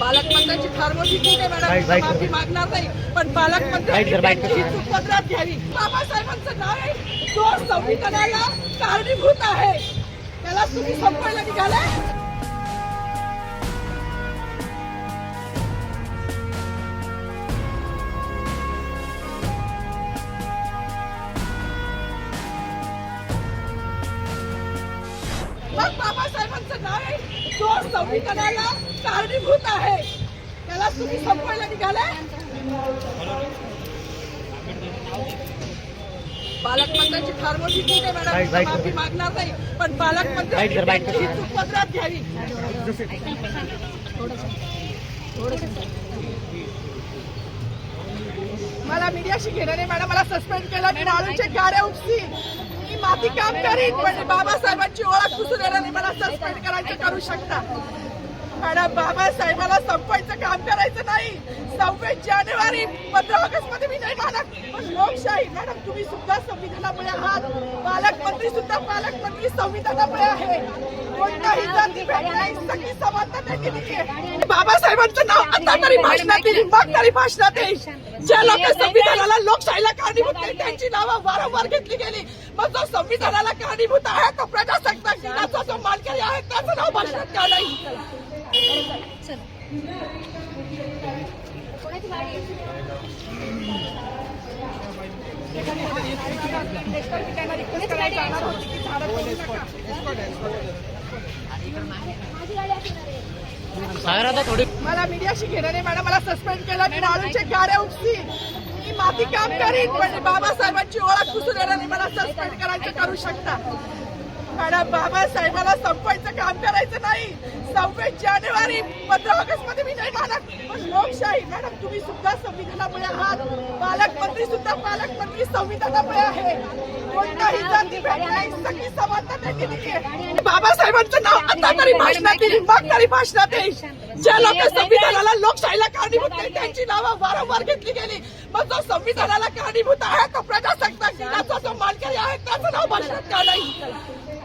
पालकमंत्र्यांची फार मोठी चूक आहे मॅडम. माफी मागणार नाही पण पालकमंत्र्यांनी. ही चूक घ्यावी. बाबासाहेबांचं नाव आहे. तो संविधानाला कारणीभूत आहे. त्याला तुम्ही संपवायला निघाले? मग बाबासाहेबांचं नाव आहे. तो संविधानाला कारणीभूत आहे. त्याला तुम्ही संपवायला निघाले? पालकमंत्र्यांची फार मोठी चूक आहे मॅडम. माफी मागणार नाही. पण. ही चूक पदरात घ्यावी. मला मीडियाशी घेणं नाही मॅडम. मला सस्पेंड केलं. मी वाळूचे गाड्या उपसीन मी माती काम करीन पण बाबासाहेबांची ओळख पुसून येणार नाही. मला सस्पेंड करायचं करू शकता. मॅडम बाबासाहेबाला संपवायचं काम करायचं नाही. सव्वीस जानेवारी पंधरा ऑगस्टमध्ये मी नाही मानत पण लोकशाही मॅडम तुम्ही सुद्धा संविधानामुळे आहात. पालकमंत्री सुद्धा पालकमंत्री संविधानामुळे आहे. कोणताही जाती भेद नाही सगळी समानता त्यांनी दिली आहे बाबासाहेबांचं नाव आता तरी भाषणात येईल मग तरी भाषणात येईल. ज्या लोक संविधानाला लोकशाहीला कारणीभूत नाही त्यांची नावं वारंवार घेतली गेली. मग जो संविधानाला कारणीभूत आहे तो प्रजासत्ताक दिनाचा जो मानकरी आहे त्याचं नाव भाषणात का नाही? मला मीडियाशी घेणं नाही मॅडम मला सस्पेंड केलं मी वाळूचे गाड्या उपसीन मी माती काम करीन पण म्हणजे बाबासाहेबांची ओळख पुसून येणार नाही. मला सस्पेंड करायचं करू शकता. मॅडम बाबासाहेबाला संपायचं काम करायचं नाही. सव्वीस जानेवारी पंधरा ऑगस्टमध्ये मी नाही मानत. पण लोकशाही मॅडम तुम्ही सुद्धा संविधानामुळे आहात. पालकमंत्री सुद्धा पालकमंत्री संविधानामुळे आहे. कोणताही जाती नाही सगळी समानता त्यांनी दिली. आहे बाबासाहेबांचं नाव आता तरी भाषणात येईल मग तरी भाषणात येईल. ज्या लोक संविधानाला लोकशाहीला कारणीभूत नाही त्यांची नावं वारंवार घेतली गेली. मग जो संविधानाला कारणीभूत आहे तो प्रजासत्ताक दिनाचा जो मानकरी आहे त्याचं नाव भाषणात का नाही?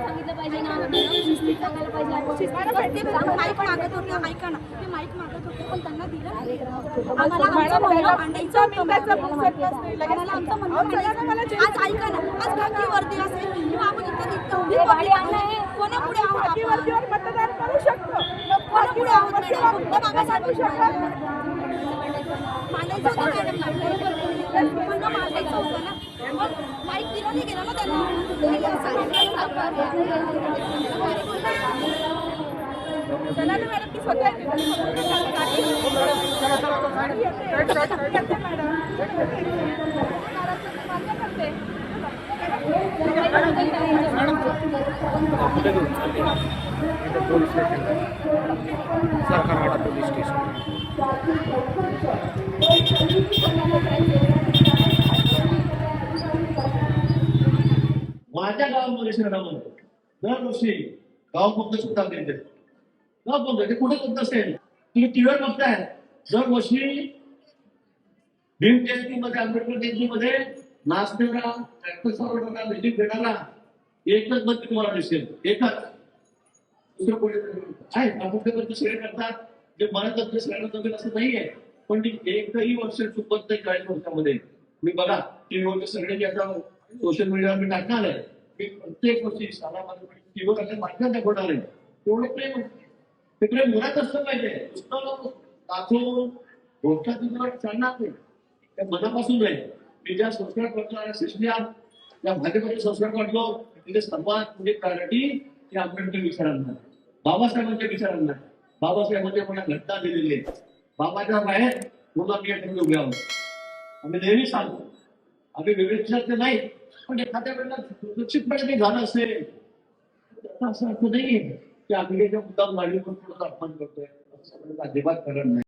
सांगितलं पाहिजे ना सांगायला पाहिजे माईक मागत होते ऐका ना ते माईक मागत होते पण त्यांना दिलं आम्हाला आमचं म्हणणं आज ऐका ना आज खाकी असेल किंवा आपण कोणापुढे आहोत मतदान करू शकतो कोणापुढे आहोत मॅडम फक्त बाबासाहेब होतं मॅडम म्हणणं मांडायचं होतं ना मग माईक दिलं ना त्यांना चला ना मॅडम ती स्वतः पोलीस स्टेशन पोलीस स्टेशन माझ्या गावामध्ये दरवर्षी गाव सुद्धा देते. गाव ते कुठे करत असेल? तुम्ही टीव्हीवर बघताय दरवर्षी भीम जयंतीमध्ये आंबेडकर जयंतीमध्ये नाचणारा ट्रॅक्टर चालवणारा भेटी देणारा एकच मंत्री तुम्हाला दिसेल. एकच. दुसरं कोणी आहे आंबेडकर सगळे करतात. जे मला तर सगळ्यांना जमेल असं नाहीये पण ती एकही वर्ष चुकत नाही चाळीस वर्षामध्ये. मी बघा टीव्हीवर सगळे जे आता सोशल मीडियावर मी टाकणार आहे. मी प्रत्येक वर्षी सालामध्ये माझ्या आता बातम्या दाखवणार आहे तेवढं प्रेम ते प्रेम मुळात असलं पाहिजे नुसतं दाखवून गोष्टा तुझ्यावर चालणार नाही. त्या मनापासून आहे मी ज्या संस्कार करतो शिष्या त्या भाजपचे संस्कार करतो तिथे सर्वात म्हणजे प्रायोरिटी ते आंबेडकर विचारांना बाबासाहेबांच्या विचारांना बाबासाहेबांच्या मला घटना दिलेली आहे. बाबाच्या बाहेर मुलांनी मी या आम्ही नेहमी सांगतो. आम्ही विवेचनाचे नाही. पण एखाद्या वेळेला सुरक्षितपणे ते झालं असेल असं असं नाही की आम्ही मुद्दा वाढली पण थोडं अपमान करतोय. अजिबात करत नाही.